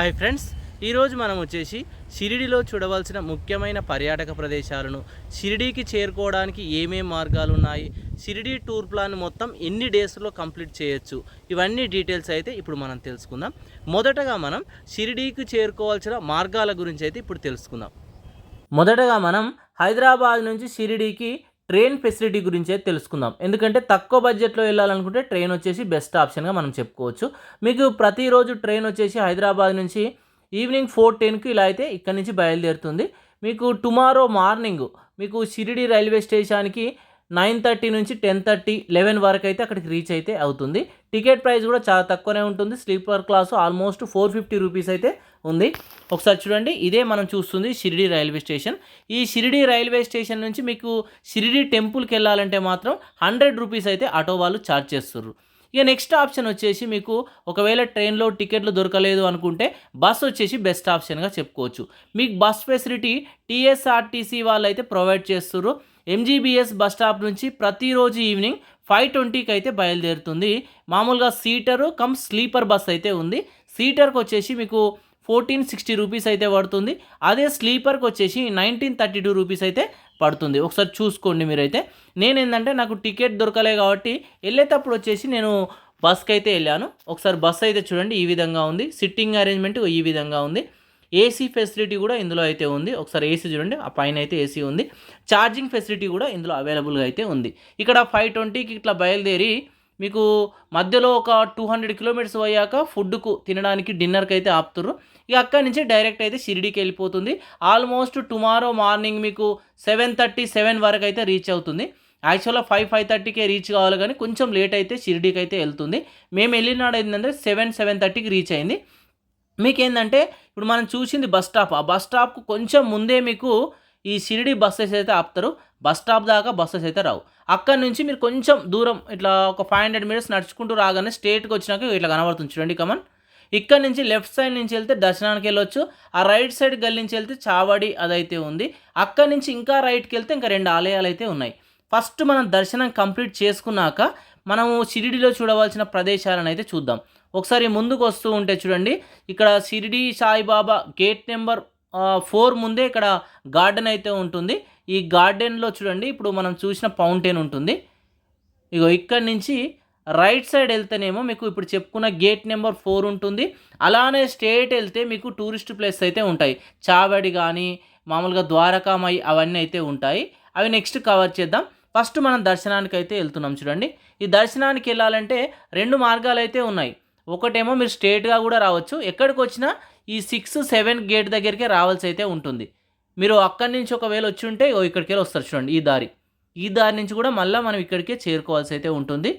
Hi friends ఈరోజు మనం వచ్చేసి షిరిడిలో చూడవలసిన ముఖ్యమైన పర్యాటక ప్రదేశాలను షిరిడీకి చేరుకోవడానికి ఏమేం మార్గాలు ఉన్నాయి షిరిడీ టూర్ ప్లాన్ మొత్తం ఎన్ని డేస్లో కంప్లీట్ చేయొచ్చు ఇవన్నీ డీటెయిల్స్ అయితే ఇప్పుడు మనం తెలుసుకుందాం. మొదటగా మనం షిరిడీకి చేరుకోవాల్సిన మార్గాల గురించి అయితే ఇప్పుడు తెలుసుకుందాం. మొదటగా మనం హైదరాబాద్ నుంచి షిరిడీకి ట్రైన్ ఫెసిలిటీ గురించి అయితే తెలుసుకుందాం. ఎందుకంటే తక్కువ బడ్జెట్లో వెళ్ళాలనుకుంటే ట్రైన్ వచ్చేసి బెస్ట్ ఆప్షన్గా మనం చెప్పుకోవచ్చు. మీకు ప్రతిరోజు ట్రైన్ వచ్చేసి హైదరాబాద్ నుంచి ఈవినింగ్ ఫోర్ టెన్కి ఇలా అయితే ఇక్కడ నుంచి బయలుదేరుతుంది. మీకు టుమారో మార్నింగ్ మీకు షిరిడి రైల్వే స్టేషన్కి నైన్ థర్టీ నుంచి టెన్ థర్టీ లెవెన్ వరకు అయితే అక్కడికి రీచ్ అయితే అవుతుంది. టికెట్ ప్రైస్ కూడా చాలా తక్కువనే ఉంటుంది. Sleeper class almost four fifty rupees అయితే ఉంది. ఒకసారి చూడండి. ఇదే మనం చూస్తుంది షిరిడి రైల్వే స్టేషన్. ఈ షిరిడి రైల్వే స్టేషన్ నుంచి మీకు షిరిడి టెంపుల్కి వెళ్ళాలంటే మాత్రం హండ్రెడ్ రూపీస్ అయితే ఆటో వాళ్ళు ఛార్జ్ చేస్తున్నారు ఇక నెక్స్ట్ ఆప్షన్ వచ్చేసి మీకు ఒకవేళ ట్రైన్లో టికెట్లు దొరకలేదు అనుకుంటే బస్ వచ్చేసి బెస్ట్ ఆప్షన్గా చెప్పుకోవచ్చు. మీకు బస్ ఫెసిలిటీ టీఎస్ఆర్టీసీ వాళ్ళు అయితే ప్రొవైడ్ చేస్తున్నారు ఎంజీబీఎస్ బస్ స్టాప్ నుంచి ప్రతిరోజు ఈవినింగ్ ఫైవ్ ట్వంటీకి అయితే బయలుదేరుతుంది. మామూలుగా సీటరు కమ్ స్లీపర్ బస్ అయితే ఉంది. సీటర్కి వచ్చేసి మీకు ఫోర్టీన్ సిక్స్టీ రూపీస్ అయితే పడుతుంది. అదే స్లీపర్కి వచ్చేసి నైన్టీన్ థర్టీ టూ రూపీస్ అయితే పడుతుంది. ఒకసారి చూసుకోండి మీరైతే. నేను ఏంటంటే నాకు టికెట్ దొరకలే కాబట్టి వెళ్ళేటప్పుడు వచ్చేసి నేను బస్కి అయితే వెళ్ళాను. ఒకసారి బస్ అయితే చూడండి ఈ విధంగా ఉంది. సిట్టింగ్ అరేంజ్మెంట్ ఈ విధంగా ఉంది. ఏసీ ఫెసిలిటీ కూడా ఇందులో అయితే ఉంది. ఒకసారి ఏసీ చూడండి ఆ పైన అయితే ఏసీ ఉంది. ఛార్జింగ్ ఫెసిలిటీ కూడా ఇందులో అవైలబుల్గా అయితే ఉంది. ఇక్కడ ఫైవ్ ట్వంటీకి ఇట్లా బయలుదేరి మీకు మధ్యలో ఒక టూ హండ్రెడ్ కిలోమీటర్స్ అయ్యాక ఫుడ్కు తినడానికి డిన్నర్కి అయితే ఆపుతుర్రు. ఇక అక్కడి నుంచి డైరెక్ట్ అయితే షిరిడీకి వెళ్ళిపోతుంది. ఆల్మోస్ట్ టుమారో మార్నింగ్ మీకు సెవెన్ థర్టీ సెవెన్ వరకు అయితే రీచ్ అవుతుంది. యాక్చువల్గా ఫైవ్ ఫైవ్ థర్టీకే రీచ్ కావాలి కానీ కొంచెం లేట్ అయితే షిరిడీకి అయితే వెళ్తుంది. మేము వెళ్ళినాడు ఏంటంటే సెవెన్ సెవెన్ థర్టీకి రీచ్ అయింది. మీకు ఏంటంటే ఇప్పుడు మనం చూసింది బస్ స్టాప్ ఆ బస్ స్టాప్కు కొంచెం ముందే మీకు ఈ షిరిడి బస్సెస్ అయితే ఆపుతారు. బస్ స్టాప్ దాకా బస్సెస్ అయితే రావు. అక్కడ నుంచి మీరు కొంచెం దూరం ఇట్లా ఒక ఫైవ్ హండ్రెడ్ మీటర్స్ నడుచుకుంటూ రాగానే స్టేట్కి వచ్చినాక ఇట్లా కనబడుతుంది. చూడండి కమన్ ఇక్కడ నుంచి లెఫ్ట్ సైడ్ నుంచి వెళ్తే దర్శనానికి వెళ్ళొచ్చు. ఆ రైట్ సైడ్ గల్లి నుంచి వెళ్తే చావడి అదైతే ఉంది. అక్కడి నుంచి ఇంకా రైట్కి వెళ్తే ఇంకా రెండు ఆలయాలు అయితే ఉన్నాయి. ఫస్ట్ మనం దర్శనం కంప్లీట్ చేసుకున్నాక మనము షిరిడిలో చూడవలసిన ప్రదేశాలను అయితే చూద్దాం. ఒకసారి ముందుకు వస్తూ ఉంటే చూడండి. ఇక్కడ Shirdi Saibaba gate number four ముందే ఇక్కడ గార్డెన్ అయితే ఉంటుంది. ఈ గార్డెన్లో చూడండి. ఇప్పుడు మనం చూసిన ఫౌంటైన్ ఉంటుంది. ఇగో ఇక్కడ నుంచి రైట్ సైడ్ వెళ్తేనేమో మీకు ఇప్పుడు చెప్పుకున్న గేట్ నెంబర్ ఫోర్ ఉంటుంది. అలానే స్టేట్ వెళ్తే మీకు టూరిస్ట్ ప్లేస్ అయితే ఉంటాయి. చావడి కానీ మామూలుగా ద్వారకామై అవన్నీ అయితే ఉంటాయి. అవి నెక్స్ట్ కవర్ చేద్దాం. ఫస్ట్ మనం దర్శనానికి అయితే వెళ్తున్నాం చూడండి. ఈ దర్శనానికి వెళ్ళాలంటే రెండు మార్గాలు అయితే ఉన్నాయి. ఒకటేమో మీరు స్టేట్గా కూడా రావచ్చు. ఎక్కడికి వచ్చినా ఈ సిక్స్ సెవెన్ గేట్ దగ్గరికే రావాల్సి అయితే ఉంటుంది. మీరు అక్కడి నుంచి ఒకవేళ వచ్చి ఉంటే ఓ ఇక్కడికి వెళ్ళి వస్తారు చూడండి. ఈ దారి. ఈ దారి నుంచి కూడా మళ్ళీ మనం ఇక్కడికే చేరుకోవాల్సి అయితే ఉంటుంది.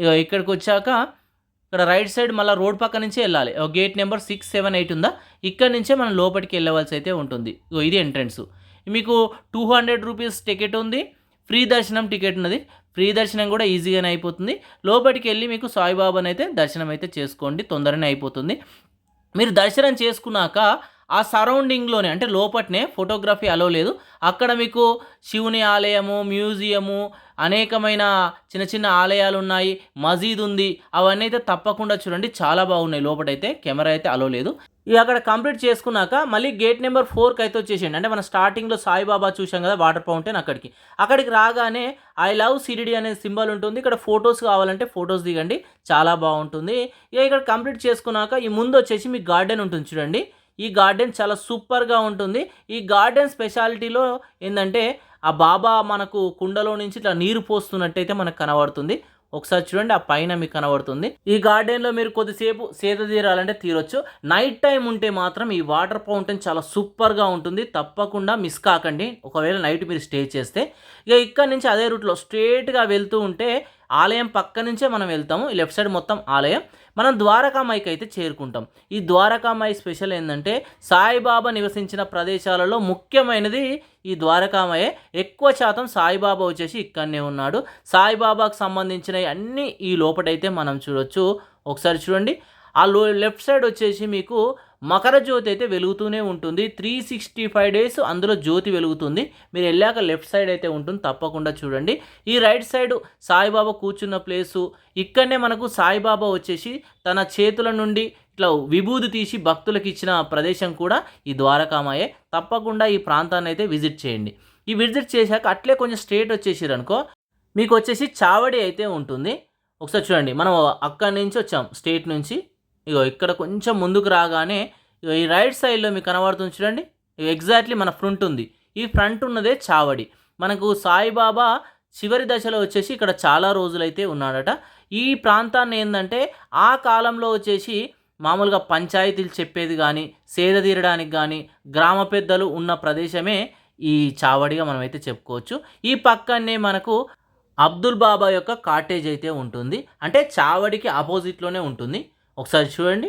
ఇగో ఇక్కడికి వచ్చాక ఇక్కడ రైట్ సైడ్ మళ్ళీ రోడ్ పక్క నుంచే వెళ్ళాలి. ఒక gate number six seven eight ఉందా? ఇక్కడ నుంచే మనం లోపలికి వెళ్ళవలసి అయితే ఉంటుంది. ఇగో ఇది ఎంట్రన్స్. మీకు టూ హండ్రెడ్ రూపీస్ టికెట్ ఉంది. ఫ్రీ దర్శనం టికెట్ ఉన్నది. ఫ్రీ దర్శనం కూడా ఈజీగానే అయిపోతుంది. లోపలికి వెళ్ళి మీకు సాయిబాబాని అయితే దర్శనం అయితే చేసుకోండి. తొందరనే అయిపోతుంది. మీరు దర్శనం చేసుకున్నాక ఆ సరౌండింగ్లోనే అంటే లోపట్నే ఫోటోగ్రఫీ అలో లేదు. అక్కడ మీకు శివుని ఆలయము మ్యూజియము అనేకమైన చిన్న చిన్న ఆలయాలు ఉన్నాయి మజీద్ ఉంది. అవన్నీ అయితే తప్పకుండా చూడండి. చాలా బాగున్నాయి. లోపటైతే కెమెరా అయితే అలో లేదు. ఇక అక్కడ కంప్లీట్ చేసుకున్నాక మళ్ళీ గేట్ నెంబర్ ఫోర్కి అయితే వచ్చేసేయండి. అంటే మనం స్టార్టింగ్లో సాయిబాబా చూసాం కదా వాటర్ ఫౌంటైన్ అక్కడికి. అక్కడికి రాగానే ఐ లవ్ సిరిడి అనే సింబల్ ఉంటుంది. ఇక్కడ ఫొటోస్ కావాలంటే ఫొటోస్ దిగండి. చాలా బాగుంటుంది. ఇక ఇక్కడ కంప్లీట్ చేసుకున్నాక ఈ ముందు వచ్చేసి మీకు గార్డెన్ ఉంటుంది చూడండి. ఈ గార్డెన్ చాలా సూపర్గా ఉంటుంది. ఈ గార్డెన్ స్పెషాలిటీలో ఏంటంటే ఆ బాబా మనకు కుండలో నుంచి ఇట్లా నీరు పోస్తున్నట్టయితే మనకు కనబడుతుంది. ఒకసారి చూడండి ఆ పైన మీకు కనబడుతుంది. ఈ గార్డెన్లో మీరు కొద్దిసేపు సేద తీరాలంటే తీరొచ్చు. నైట్ టైం ఉంటే మాత్రం ఈ వాటర్ ఫౌంటైన్ చాలా సూపర్గా ఉంటుంది. తప్పకుండా మిస్ కాకండి. ఒకవేళ నైట్ మీరు స్టే చేస్తే. ఇక ఇక్కడ నుంచి అదే రూట్లో స్ట్రేట్గా వెళ్తూ ఉంటే ఆలయం పక్క నుంచే మనం వెళ్తాము. ఈ లెఫ్ట్ సైడ్ మొత్తం ఆలయం. మనం ద్వారకామాయికి అయితే చేరుకుంటాం. ఈ ద్వారకామాయి స్పెషల్ ఏంటంటే సాయిబాబా నివసించిన ప్రదేశాలలో ముఖ్యమైనది ఈ ద్వారకామయే ఎక్కువ శాతం సాయిబాబా వచ్చేసి ఇక్కడనే ఉన్నాడు. సాయిబాబాకు సంబంధించిన అన్నీ ఈ లోపటైతే మనం చూడొచ్చు. ఒకసారి చూడండి. ఆ లో లెఫ్ట్ సైడ్ వచ్చేసి మీకు మకర జ్యోతి అయితే వెలుగుతూనే ఉంటుంది. త్రీ సిక్స్టీ ఫైవ్ డేస్ అందులో జ్యోతి వెలుగుతుంది. మీరు వెళ్ళాక లెఫ్ట్ సైడ్ అయితే ఉంటుంది. తప్పకుండా చూడండి. ఈ రైట్ సైడ్ సాయిబాబా కూర్చున్న ప్లేసు ఇక్కడనే మనకు సాయిబాబా వచ్చేసి తన చేతుల నుండి ఇట్లా విభూది తీసి భక్తులకు ఇచ్చిన ప్రదేశం కూడా ఈ ద్వారకామాయే. తప్పకుండా ఈ ప్రాంతాన్ని అయితే విజిట్ చేయండి. ఈ విజిట్ చేశాక అట్లే కొంచెం స్ట్రేట్ వచ్చేసారు అనుకో మీకు వచ్చేసి చావడి అయితే ఉంటుంది. ఒకసారి చూడండి. మనం అక్కడి నుంచి వచ్చాం స్టేట్ నుంచి. ఇగో ఇక్కడ కొంచెం ముందుకు రాగానే ఇగో ఈ రైట్ సైడ్లో మీకు కనబడుతుంది చూడండి. ఎగ్జాక్ట్లీ మన ఫ్రంట్ ఉంది. ఈ ఫ్రంట్ ఉన్నదే చావడి. మనకు సాయిబాబా చివరి దశలో వచ్చేసి ఇక్కడ చాలా రోజులైతే ఉన్నాడట. ఈ ప్రాంతాన్ని ఏంటంటే ఆ కాలంలో వచ్చేసి మామూలుగా పంచాయతీలు చెప్పేది కానీ సేద తీరడానికి కానీ గ్రామ పెద్దలు ఉన్న ప్రదేశమే ఈ చావడిగా మనమైతే చెప్పుకోవచ్చు. ఈ పక్కనే మనకు అబ్దుల్ బాబా యొక్క కాటేజ్ అయితే ఉంటుంది. అంటే చావడికి ఆపోజిట్లోనే ఉంటుంది. ఒకసారి చూడండి.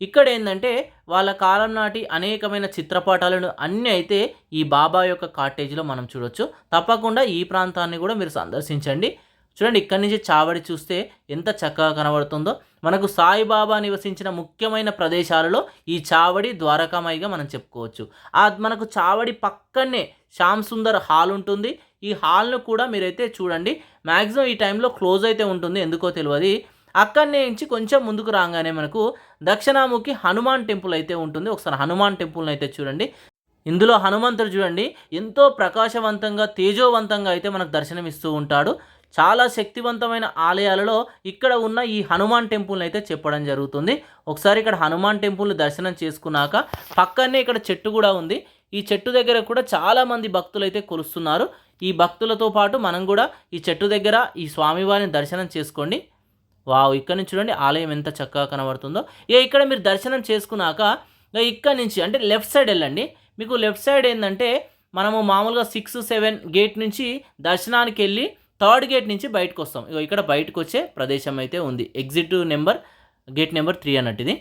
ఇక్కడ ఏంటంటే వాళ్ళ కాలం నాటి అనేకమైన చిత్రపటాలను అన్నీ అయితే ఈ బాబా యొక్క కాటేజ్లో మనం చూడొచ్చు. తప్పకుండా ఈ ప్రాంతాన్ని కూడా మీరు సందర్శించండి. చూడండి ఇక్కడి నుంచి చావడి చూస్తే ఎంత చక్కగా కనబడుతుందో. మనకు సాయిబాబా నివసించిన ముఖ్యమైన ప్రదేశాలలో ఈ చావడి ద్వారకామాయిగా మనం చెప్పుకోవచ్చు. ఆ మనకు చావడి పక్కనే శ్యామ్ సుందర్ హాల్ ఉంటుంది. ఈ హాల్ను కూడా మీరైతే చూడండి. మ్యాక్సిమం ఈ టైంలో క్లోజ్ అయితే ఉంటుంది. ఎందుకో తెలియదు. అక్కడి నుంచి కొంచెం ముందుకు రాగానే మనకు దక్షిణాముఖి హనుమాన్ టెంపుల్ అయితే ఉంటుంది. ఒకసారి హనుమాన్ టెంపుల్ని అయితే చూడండి. ఇందులో హనుమంతుడు చూడండి ఎంతో ప్రకాశవంతంగా తేజోవంతంగా అయితే మనకు దర్శనమిస్తూ ఉంటాడు. చాలా శక్తివంతమైన ఆలయాలలో ఇక్కడ ఉన్న ఈ హనుమాన్ టెంపుల్ని అయితే చెప్పడం జరుగుతుంది. ఒకసారి ఇక్కడ హనుమాన్ టెంపుల్ని దర్శనం చేసుకున్నాక పక్కనే ఇక్కడ చెట్టు కూడా ఉంది. ఈ చెట్టు దగ్గర కూడా చాలామంది భక్తులు అయితే కొలుస్తున్నారు. ఈ భక్తులతో పాటు మనం కూడా ఈ చెట్టు దగ్గర ఈ స్వామివారిని దర్శనం చేసుకోండి. వావ్ ఇక్కడ నుంచి చూడండి ఆలయం ఎంత చక్కగా కనబడుతుందో. ఇక ఇక్కడ మీరు దర్శనం చేసుకున్నాక ఇక్కడ నుంచి అంటే లెఫ్ట్ సైడ్ వెళ్ళండి. మీకు లెఫ్ట్ సైడ్ ఏంటంటే మనము మామూలుగా సిక్స్ సెవెన్ గేట్ నుంచి దర్శనానికి వెళ్ళి థర్డ్ గేట్ నుంచి బయటకు వస్తాం. ఇక ఇక్కడ బయటకు వచ్చే ప్రదేశం అయితే ఉంది. Exit number gate number three అన్నట్టు ఇది.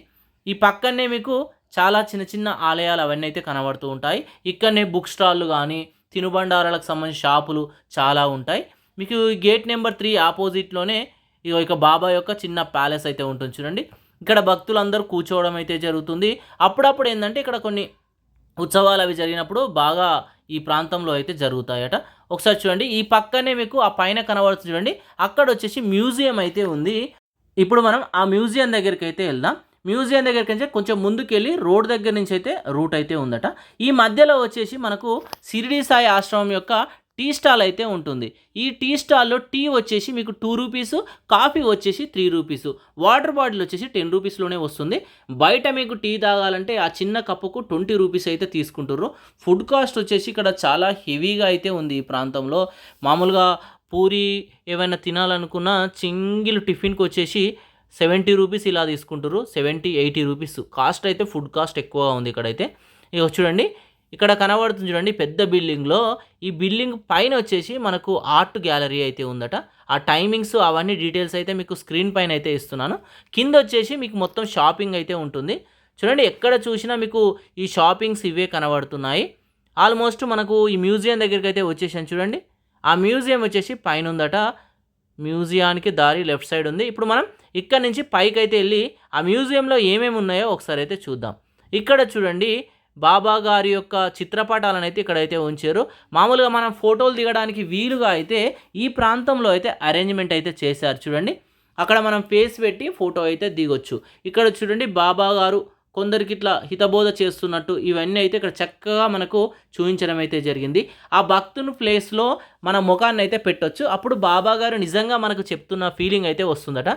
ఈ పక్కనే మీకు చాలా చిన్న చిన్న ఆలయాలు అవన్నీ అయితే కనబడుతూ ఉంటాయి. ఇక్కడనే బుక్ స్టాళ్ళు కానీ తినుబండారాలకు సంబంధించిన షాపులు చాలా ఉంటాయి. మీకు గేట్ నెంబర్ త్రీ ఆపోజిట్లోనే ఈ ఇక బాబా యొక్క చిన్న ప్యాలెస్ అయితే ఉంటుంది చూడండి. ఇక్కడ భక్తులందరూ కూర్చోవడం అయితే జరుగుతుంది. అప్పుడప్పుడు ఏంటంటే ఇక్కడ కొన్ని ఉత్సవాలు అవి జరిగినప్పుడు బాగా ఈ ప్రాంతంలో అయితే జరుగుతాయట. ఒకసారి చూడండి ఈ పక్కనే మీకు ఆ పైన కనబడుతుంది చూడండి. అక్కడ వచ్చేసి మ్యూజియం అయితే ఉంది. ఇప్పుడు మనం ఆ మ్యూజియం దగ్గరికి అయితే వెళ్దాం. మ్యూజియం దగ్గరికి నుంచి కొంచెం ముందుకెళ్ళి రోడ్ దగ్గర నుంచి అయితే రూట్ అయితే ఉందట. ఈ మధ్యలో వచ్చేసి మనకు సిరిడి సాయి ఆశ్రమం యొక్క టీ స్టాల్ అయితే ఉంటుంది. ఈ టీ స్టాల్లో టీ వచ్చేసి మీకు టూ రూపీస్ కాఫీ వచ్చేసి త్రీ రూపీస్. వాటర్ బాటిల్ వచ్చేసి టెన్ రూపీస్లోనే వస్తుంది. బయట మీకు టీ తాగాలంటే ఆ చిన్న కప్పుకు ట్వంటీ రూపీస్ అయితే తీసుకుంటారు ఫుడ్ కాస్ట్ వచ్చేసి ఇక్కడ చాలా హెవీగా అయితే ఉంది ఈ ప్రాంతంలో. మామూలుగా పూరి ఏమైనా తినాలనుకున్న సింగిల్ టిఫిన్కి వచ్చేసి సెవెంటీ రూపీస్ ఇలా తీసుకుంటారు సెవెంటీ ఎయిటీ రూపీస్. కాస్ట్ అయితే ఫుడ్ కాస్ట్ ఎక్కువగా ఉంది ఇక్కడైతే. ఇక చూడండి ఇక్కడ కనబడుతుంది చూడండి పెద్ద బిల్డింగ్లో. ఈ బిల్డింగ్ పైన వచ్చేసి మనకు ఆర్ట్ గ్యాలరీ అయితే ఉందట. ఆ టైమింగ్స్ అవన్నీ డీటెయిల్స్ అయితే మీకు స్క్రీన్ పైన అయితే ఇస్తున్నాను. కింద వచ్చేసి మీకు మొత్తం షాపింగ్ అయితే ఉంటుంది. చూడండి ఎక్కడ చూసినా మీకు ఈ షాపింగ్స్ ఇవే కనబడుతున్నాయి. ఆల్మోస్ట్ మనకు ఈ మ్యూజియం దగ్గరికి అయితే వచ్చేసాను చూడండి. ఆ మ్యూజియం వచ్చేసి పైన ఉందట. మ్యూజియానికి దారి లెఫ్ట్ సైడ్ ఉంది. ఇప్పుడు మనం ఇక్కడ నుంచి పైకి అయితే వెళ్ళి ఆ మ్యూజియంలో ఏమేమి ఉన్నాయో ఒకసారి అయితే చూద్దాం. ఇక్కడ చూడండి బాబా గారి యొక్క చిత్రపటాలను అయితే ఇక్కడైతే ఉంచారు. మామూలుగా మనం ఫోటోలు దిగడానికి వీలుగా అయితే ఈ ప్రాంతంలో అయితే అరేంజ్మెంట్ అయితే చేశారు. చూడండి. అక్కడ మనం ఫేస్ పెట్టి ఫోటో అయితే దిగొచ్చు. ఇక్కడ చూడండి బాబా గారు కొందరికి ఇట్లా హితబోధ చేస్తున్నట్టు ఇవన్నీ అయితే ఇక్కడ చక్కగా మనకు చూపించడం అయితే జరిగింది. ఆ భక్తుని ప్లేస్లో మన ముఖాన్ని అయితే పెట్టొచ్చు. అప్పుడు బాబా గారు నిజంగా మనకు చెప్తున్న ఫీలింగ్ అయితే వస్తుందట.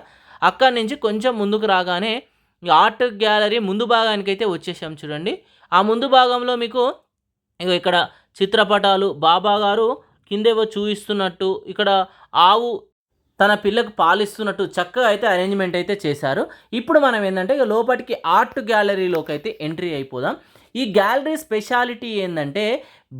అక్కడి నుంచి కొంచెం ముందుకు రాగానే ఆర్ట్ గ్యాలరీ ముందు భాగానికి అయితే వచ్చేసాం చూడండి. ఆ ముందు భాగంలో మీకు ఇక్కడ చిత్రపటాలు బాబా గారు కిందేవో చూపిస్తున్నట్టు ఇక్కడ ఆవు తన పిల్లకు పాలిస్తున్నట్టు చక్కగా అయితే అరేంజ్మెంట్ అయితే చేశారు. ఇప్పుడు మనం ఏంటంటే ఇక లోపలికి ఆర్ట్ గ్యాలరీలోకి అయితే ఎంట్రీ అయిపోదాం. ఈ గ్యాలరీ స్పెషాలిటీ ఏంటంటే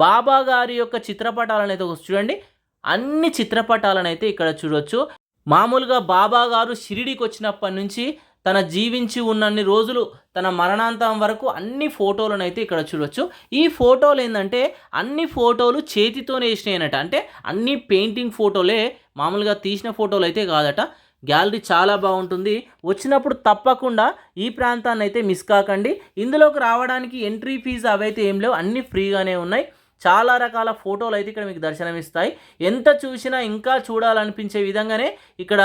బాబా గారి యొక్క చిత్రపటాలను అయితే చూడండి. అన్ని చిత్రపటాలను అయితే ఇక్కడ చూడొచ్చు. మామూలుగా బాబా గారు షిరిడికి వచ్చినప్పటి నుంచి తన జీవించి ఉన్నన్ని రోజులు తన మరణాంతం వరకు అన్ని ఫోటోలను అయితే ఇక్కడ చూడొచ్చు. ఈ ఫోటోలు ఏంటంటే అన్ని ఫోటోలు చేతితోనే వేసినాయనట అంటే అన్ని పెయింటింగ్ ఫోటోలే మామూలుగా తీసిన ఫోటోలు అయితే కాదట. గ్యాలరీ చాలా బాగుంటుంది. వచ్చినప్పుడు తప్పకుండా ఈ ప్రాంతాన్ని అయితే మిస్ కాకండి. ఇందులోకి రావడానికి ఎంట్రీ ఫీజు అవైతే ఏం లేవు. అన్నీ ఫ్రీగానే ఉన్నాయి. చాలా రకాల ఫోటోలు అయితే ఇక్కడ మీకు దర్శనమిస్తాయి. ఎంత చూసినా ఇంకా చూడాలనిపించే విధంగానే ఇక్కడ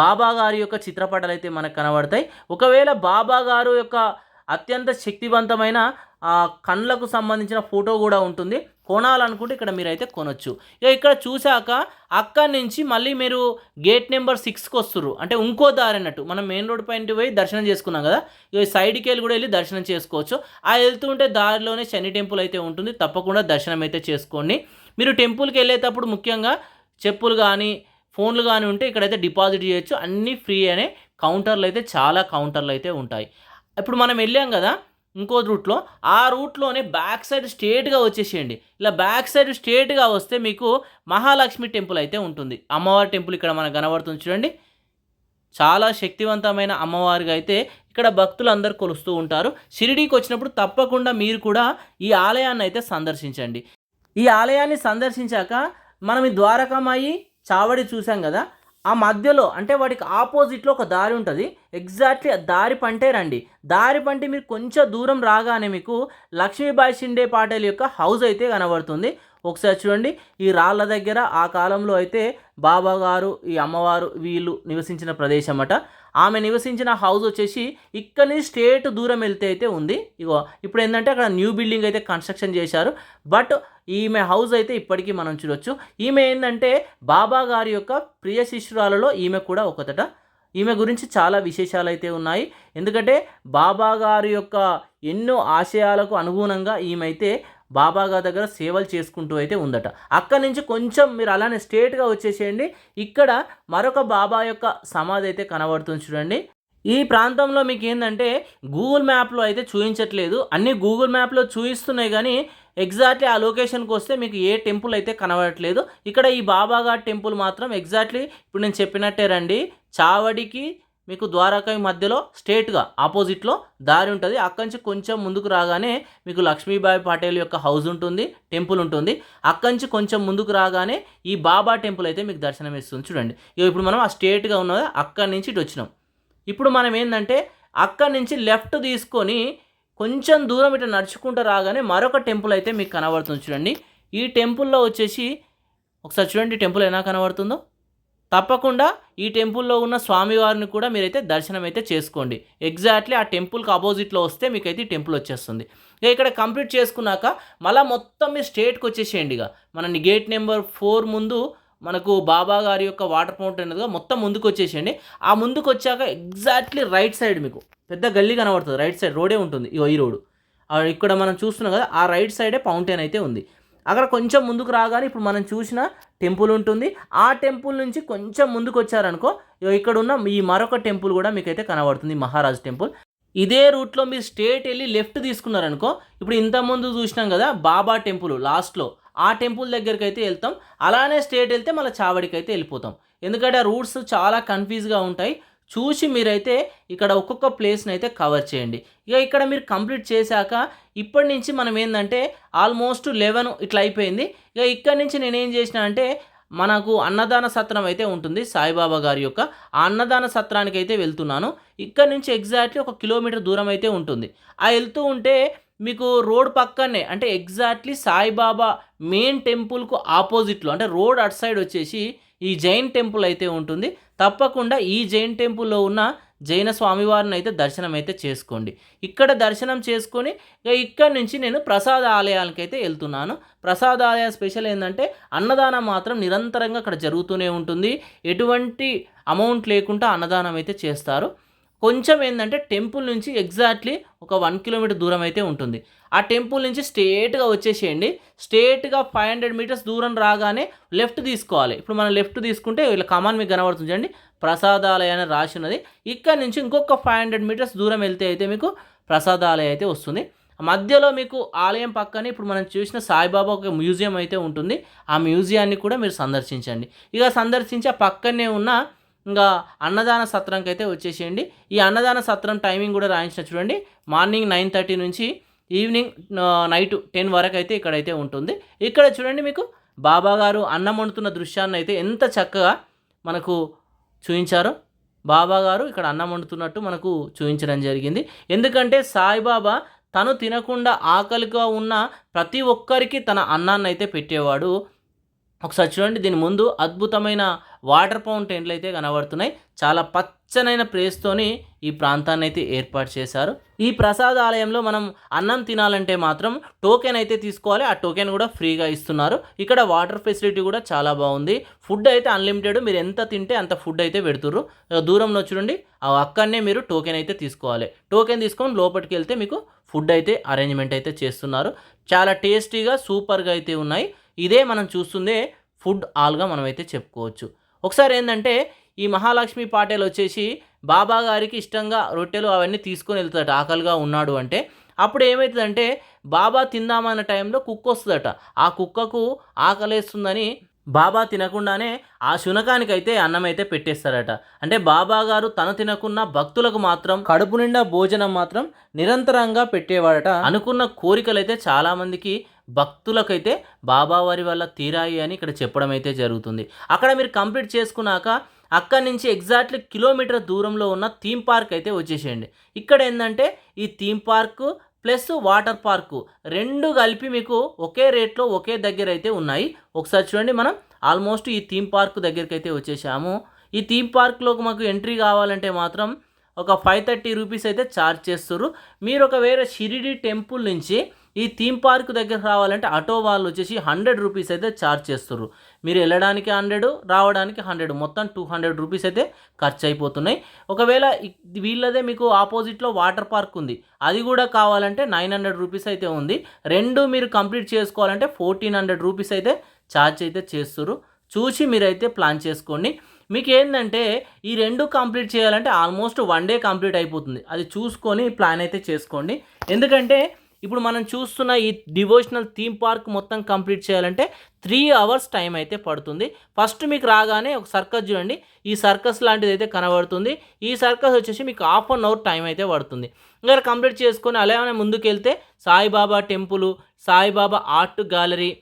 బాబా గారి యొక్క చిత్రపటాలు అయితే మనకు కనబడతాయి. ఒకవేళ బాబా గారు యొక్క అత్యంత శక్తివంతమైన కళ్ళకు సంబంధించిన ఫోటో కూడా ఉంటుంది. కొనాలనుకుంటే ఇక్కడ మీరైతే కొనొచ్చు. ఇక ఇక్కడ చూశాక అక్కడి నుంచి మళ్ళీ మీరు గేట్ నెంబర్ సిక్స్కి వస్తుర్రు. అంటే ఇంకో దారి అన్నట్టు. మనం మెయిన్ రోడ్ పైన పోయి దర్శనం చేసుకున్నాం కదా. ఇక సైడ్కి వెళ్ళి కూడా వెళ్ళి దర్శనం చేసుకోవచ్చు. ఆ వెళ్తుంటే దారిలోనే శని టెంపుల్ అయితే ఉంటుంది. తప్పకుండా దర్శనం అయితే చేసుకోండి. మీరు టెంపుల్కి వెళ్ళేటప్పుడు ముఖ్యంగా చెప్పులు కానీ ఫోన్లు కానీ ఉంటే ఇక్కడైతే డిపాజిట్ చేయొచ్చు. అన్నీ ఫ్రీ అనే కౌంటర్లు అయితే చాలా కౌంటర్లు అయితే ఉంటాయి. ఇప్పుడు మనం వెళ్ళాం కదా. ఇంకో రూట్లో ఆ రూట్లోనే బ్యాక్ సైడ్ స్ట్రేట్గా వచ్చేసేయండి. ఇలా బ్యాక్ సైడ్ స్ట్రేట్గా వస్తే మీకు మహాలక్ష్మి టెంపుల్ అయితే ఉంటుంది. అమ్మవారి టెంపుల్ ఇక్కడ మనకు కనబడుతుంది చూడండి. చాలా శక్తివంతమైన అమ్మవారిగా అయితే ఇక్కడ భక్తులు అందరు కొలుస్తూ ఉంటారు. షిరిడీకి వచ్చినప్పుడు తప్పకుండా మీరు కూడా ఈ ఆలయాన్ని అయితే సందర్శించండి. ఈ ఆలయాన్ని సందర్శించాక మనం ఈ ద్వారకామాయి చావడి చూసాం కదా ఆ మధ్యలో అంటే వాటికి ఆపోజిట్లో ఒక దారి ఉంటుంది. ఎగ్జాక్ట్లీ ఆ దారి పంటే రండి. దారి పంటే మీరు కొంచెం దూరం రాగానే మీకు లక్ష్మీబాయి షిండే పాటేల్ యొక్క హౌస్ అయితే కనబడుతుంది. ఒకసారి చూడండి. ఈ రాళ్ళ దగ్గర ఆ కాలంలో అయితే బాబా గారు ఈ అమ్మవారు వీళ్ళు నివసించిన ప్రదేశం అట. ఆమె నివసించిన హౌస్ వచ్చేసి ఇక్కడ నుంచి స్ట్రేట్ దూరం వెళ్తే అయితే ఉంది. ఇగో ఇప్పుడు ఏంటంటే అక్కడ న్యూ బిల్డింగ్ అయితే కన్స్ట్రక్షన్ చేశారు. బట్ ఈమె హౌస్ అయితే ఇప్పటికీ మనం చూడొచ్చు. ఈమె ఏంటంటే బాబా గారి యొక్క ప్రియ శిష్యురాలలో ఈమె కూడా ఒకతట. ఈమె గురించి చాలా విశేషాలు అయితే ఉన్నాయి. ఎందుకంటే బాబా గారి యొక్క ఎన్నో ఆశయాలకు అనుగుణంగా ఈమె అయితే బాబాగారి దగ్గర సేవలు చేసుకుంటూ అయితే ఉందట. అక్కడి నుంచి కొంచెం మీరు అలానే స్ట్రేట్గా వచ్చేసేయండి. ఇక్కడ మరొక బాబా యొక్క సమాధి అయితే కనబడుతుంది చూడండి. ఈ ప్రాంతంలో మీకు ఏంటంటే గూగుల్ మ్యాప్లో అయితే చూపించట్లేదు. అన్ని గూగుల్ మ్యాప్లో చూపిస్తున్నాయి కానీ ఎగ్జాక్ట్లీ ఆ లొకేషన్కి వస్తే మీకు ఏ టెంపుల్ అయితే కనబడట్లేదు. ఇక్కడ ఈ బాబాఘాట్ టెంపుల్ మాత్రం ఎగ్జాక్ట్లీ ఇప్పుడు నేను చెప్పినట్టే రండి. చావడికి మీకు ద్వారకాయ మధ్యలో స్ట్రేట్గా ఆపోజిట్లో దారి ఉంటుంది. అక్కడి నుంచి కొంచెం ముందుకు రాగానే మీకు లక్ష్మీబాయి పటేల్ యొక్క హౌస్ ఉంటుంది టెంపుల్ ఉంటుంది. అక్కడి నుంచి కొంచెం ముందుకు రాగానే ఈ బాబా టెంపుల్ అయితే మీకు దర్శనం ఇస్తుంది. చూడండి. ఇగో ఇప్పుడు మనం ఆ స్ట్రేట్గా ఉన్నది అక్కడి నుంచి ఇటు వచ్చినాం. ఇప్పుడు మనం ఏంటంటే అక్కడి నుంచి లెఫ్ట్ తీసుకొని కొంచెం దూరం ఇటు నడుచుకుంటూ రాగానే మరొక టెంపుల్ అయితే మీకు కనబడుతుంది. చూడండి. ఈ టెంపుల్లో వచ్చేసి ఒకసారి చూడండి టెంపుల్ ఎలా కనబడుతుందో. తప్పకుండా ఈ టెంపుల్లో ఉన్న స్వామివారిని కూడా మీరైతే దర్శనం అయితే చేసుకోండి. ఎగ్జాక్ట్లీ ఆ టెంపుల్కి ఆపోజిట్లో వస్తే మీకైతే ఈ టెంపుల్ వచ్చేస్తుంది. ఇక ఇక్కడ కంప్లీట్ చేసుకున్నాక మళ్ళీ మొత్తం మీరు స్టేట్కి వచ్చేసేయండి ఇక. మన గేట్ నెంబర్ ఫోర్ ముందు మనకు బాబా గారి యొక్క వాటర్ ఫౌంటైన్ అనేది మొత్తం ముందుకు వచ్చేసేయండి. ఆ ముందుకు వచ్చాక ఎగ్జాక్ట్లీ రైట్ సైడ్ మీకు పెద్ద గల్లీ కనబడుతుంది. రైట్ సైడ్ రోడే ఉంటుంది. ఈ రోడ్డు ఇక్కడ మనం చూస్తున్నాం కదా ఆ రైట్ సైడే ఫౌంటైన్ అయితే ఉంది. అక్కడ కొంచెం ముందుకు రాగానే ఇప్పుడు మనం చూసిన టెంపుల్ ఉంటుంది. ఆ టెంపుల్ నుంచి కొంచెం ముందుకు వచ్చారనుకో ఇక్కడ ఉన్న ఈ మరొక టెంపుల్ కూడా మీకైతే కనబడుతుంది మహారాజ్ టెంపుల్. ఇదే రూట్లో మీరు స్ట్రేట్ వెళ్ళి లెఫ్ట్ తీసుకున్నారనుకో ఇప్పుడు ఇంతకుముందు చూసినాం కదా బాబా టెంపుల్ లాస్ట్లో. ఆ టెంపుల్ దగ్గరికి అయితే వెళ్తాం. అలానే స్ట్రేట్ వెళ్తే మళ్ళీ చావడికి అయితే వెళ్ళిపోతాం. ఎందుకంటే ఆ రూట్స్ చాలా కన్ఫ్యూజ్గా ఉంటాయి. చూసి మీరైతే ఇక్కడ ఒక్కొక్క ప్లేస్ని అయితే కవర్ చేయండి. ఇక ఇక్కడ మీరు కంప్లీట్ చేశాక ఇప్పటి నుంచి మనం ఏంటంటే ఆల్మోస్ట్ లెవెన్ ఇట్లా అయిపోయింది. ఇక ఇక్కడ నుంచి నేనేం చేసిన అంటే మనకు అన్నదాన సత్రం అయితే ఉంటుంది సాయిబాబా గారి యొక్క. ఆ అన్నదాన సత్రానికి అయితే వెళ్తున్నాను. ఇక్కడ నుంచి ఎగ్జాక్ట్లీ ఒక కిలోమీటర్ దూరం అయితే ఉంటుంది. ఆ వెళ్తూ ఉంటే మీకు రోడ్ పక్కనే అంటే ఎగ్జాక్ట్లీ సాయిబాబా మెయిన్ టెంపుల్కు ఆపోజిట్లో అంటే రోడ్ అటు సైడ్ వచ్చేసి ఈ జైన్ టెంపుల్ అయితే ఉంటుంది. తప్పకుండా ఈ జైన్ టెంపుల్లో ఉన్న జైన స్వామివారిని అయితే దర్శనం అయితే చేసుకోండి. ఇక్కడ దర్శనం చేసుకొని ఇక ఇక్కడ నుంచి నేను ప్రసాద ఆలయాలకి అయితే వెళ్తున్నాను. ప్రసాద ఆలయ స్పెషల్ ఏంటంటే అన్నదానం మాత్రం నిరంతరంగా అక్కడ జరుగుతూనే ఉంటుంది. ఎటువంటి అమౌంట్ లేకుండా అన్నదానం అయితే చేస్తారు. కొంచెం ఏంటంటే టెంపుల్ నుంచి ఎగ్జాక్ట్లీ ఒక వన్ కిలోమీటర్ దూరం అయితే ఉంటుంది. ఆ టెంపుల్ నుంచి స్ట్రేట్గా వచ్చేసేయండి. స్ట్రేట్గా ఫైవ్ హండ్రెడ్ మీటర్స్ దూరం రాగానే లెఫ్ట్ తీసుకోవాలి. ఇప్పుడు మనం లెఫ్ట్ తీసుకుంటే ఇలా కమాన్ మీకు కనబడుతుంది చూడండి. ప్రసాదాలయ అని రాసి ఉన్నది. ఇక్కడ నుంచి ఇంకొక ఫైవ్ హండ్రెడ్ మీటర్స్ దూరం వెళ్తే అయితే మీకు ప్రసాదాలయ అయితే వస్తుంది. మధ్యలో మీకు ఆలయం పక్కనే ఇప్పుడు మనం చూసిన సాయిబాబా ఒక మ్యూజియం అయితే ఉంటుంది. ఆ మ్యూజియాన్ని కూడా మీరు సందర్శించండి. ఇక సందర్శించి ఆ పక్కనే ఉన్న ఇంకా అన్నదాన సత్రంకి అయితే వచ్చేసేయండి. ఈ అన్నదాన సత్రం టైమింగ్ కూడా రాయించిన చూడండి. మార్నింగ్ నైన్ థర్టీ నుంచి ఈవినింగ్ నైట్ టెన్ వరకు అయితే ఇక్కడైతే ఉంటుంది. ఇక్కడ చూడండి మీకు బాబా గారు అన్నం వండుతున్న దృశ్యాన్ని అయితే ఎంత చక్కగా మనకు చూపించారో బాబా గారు ఇక్కడ అన్నం వండుతున్నట్టు మనకు చూపించడం జరిగింది. ఎందుకంటే సాయిబాబా తను తినకుండా ఆకలిగా ఉన్న ప్రతి ఒక్కరికి తన అన్నాన్ని అయితే పెట్టేవాడు. ఒకసారి చూడండి దీని ముందు అద్భుతమైన వాటర్ ఫౌంటైన్లు అయితే కనబడుతున్నాయి. చాలా పచ్చనైన ప్లేస్తోని ఈ ప్రాంతాన్ని అయితే ఏర్పాటు చేశారు. ఈ ప్రసాద ఆలయంలో మనం అన్నం తినాలంటే మాత్రం టోకెన్ అయితే తీసుకోవాలి. ఆ టోకెన్ కూడా ఫ్రీగా ఇస్తున్నారు. ఇక్కడ వాటర్ ఫెసిలిటీ కూడా చాలా బాగుంది. ఫుడ్ అయితే అన్లిమిటెడ్ మీరు ఎంత తింటే అంత ఫుడ్ అయితే పెడుతుర్రు. దూరంలో చూడండి. అక్కడనే మీరు టోకెన్ అయితే తీసుకోవాలి. టోకెన్ తీసుకొని లోపలికి వెళ్తే మీకు ఫుడ్ అయితే అరేంజ్మెంట్ అయితే చేస్తున్నారు. చాలా టేస్టీగా సూపర్గా అయితే ఉన్నాయి. ఇదే మనం చూస్తుందే ఫుడ్ ఆల్గా మనమైతే చెప్పుకోవచ్చు. ఒకసారి ఏంటంటే ఈ మహాలక్ష్మి పాటేలు వచ్చేసి బాబా గారికి ఇష్టంగా రొట్టెలు అవన్నీ తీసుకొని వెళ్తాడట ఆకలిగా ఉన్నాడు అంటే. అప్పుడు ఏమవుతుందంటే బాబా తిందామన్న టైంలో కుక్క వస్తుందట. ఆ కుక్కకు ఆకలేస్తుందని బాబా తినకుండానే ఆ శునకానికి అయితే అన్నం అయితే పెట్టేస్తారట. అంటే బాబా గారు తను తినకున్న భక్తులకు మాత్రం కడుపు నిండా భోజనం మాత్రం నిరంతరంగా పెట్టేవాడట అనుకున్న కోరికలు అయితే చాలామందికి భక్తులకైతే బాబావారి వల్ల తీరాయి అని ఇక్కడ చెప్పడం అయితే జరుగుతుంది. అక్కడ మీరు కంప్లీట్ చేసుకున్నాక అక్కడి నుంచి ఎగ్జాక్ట్లీ కిలోమీటర్ దూరంలో ఉన్న థీమ్ పార్క్ అయితే వచ్చేసేయండి. ఇక్కడ ఏంటంటే ఈ theme park plus water park రెండు కలిపి మీకు ఒకే రేట్లో ఒకే దగ్గర అయితే ఉన్నాయి. ఒకసారి చూడండి మనం ఆల్మోస్ట్ ఈ థీమ్ పార్క్ దగ్గరికి అయితే వచ్చేసాము. ఈ థీమ్ పార్క్లోకి మాకు ఎంట్రీ కావాలంటే మాత్రం ఒక ఫైవ్ థర్టీ రూపీస్ అయితే ఛార్జ్ చేస్తారు. మీరు ఒకవేళ షిరిడి టెంపుల్ నుంచి ఈ థీమ్ పార్క్ దగ్గరకు రావాలంటే ఆటో వాళ్ళు వచ్చేసి హండ్రెడ్ రూపీస్ అయితే ఛార్జ్ చేస్తారు మీరు వెళ్ళడానికి హండ్రెడ్ రావడానికి హండ్రెడ్. మొత్తం టూ హండ్రెడ్ రూపీస్ అయితే ఖర్చు అయిపోతున్నాయి ఒకవేళ వీళ్ళదే మీకు ఆపోజిట్లో వాటర్ పార్క్ ఉంది. అది కూడా కావాలంటే నైన్ హండ్రెడ్ రూపీస్ అయితే ఉంది. రెండు మీరు కంప్లీట్ చేసుకోవాలంటే ఫోర్టీన్ హండ్రెడ్ రూపీస్ అయితే ఛార్జ్ అయితే చేస్తారు చూసి మీరైతే ప్లాన్ చేసుకోండి. మీకు ఏంటంటే ఈ రెండు కంప్లీట్ చేయాలంటే ఆల్మోస్ట్ వన్ డే కంప్లీట్ అయిపోతుంది. అది చూసుకొని ప్లాన్ అయితే చేసుకోండి. ఎందుకంటే ఇప్పుడు మనం చూస్తున్న ఈ డివోషనల్ థీమ్ పార్క్ మొత్తం కంప్లీట్ చేయాలంటే త్రీ అవర్స్ టైం అయితే పడుతుంది. ఫస్ట్ మీకు రాగానే ఒక సర్కస్ చూడండి. ఈ సర్కస్ లాంటిది అయితే కనబడుతుంది. ఈ సర్కస్ వచ్చేసి మీకు హాఫ్ అన్ అవర్ టైం అయితే పడుతుంది. ఇంకా కంప్లీట్ చేసుకొని అలాగే ముందుకు వెళ్తే Saibaba temple Saibaba art gallery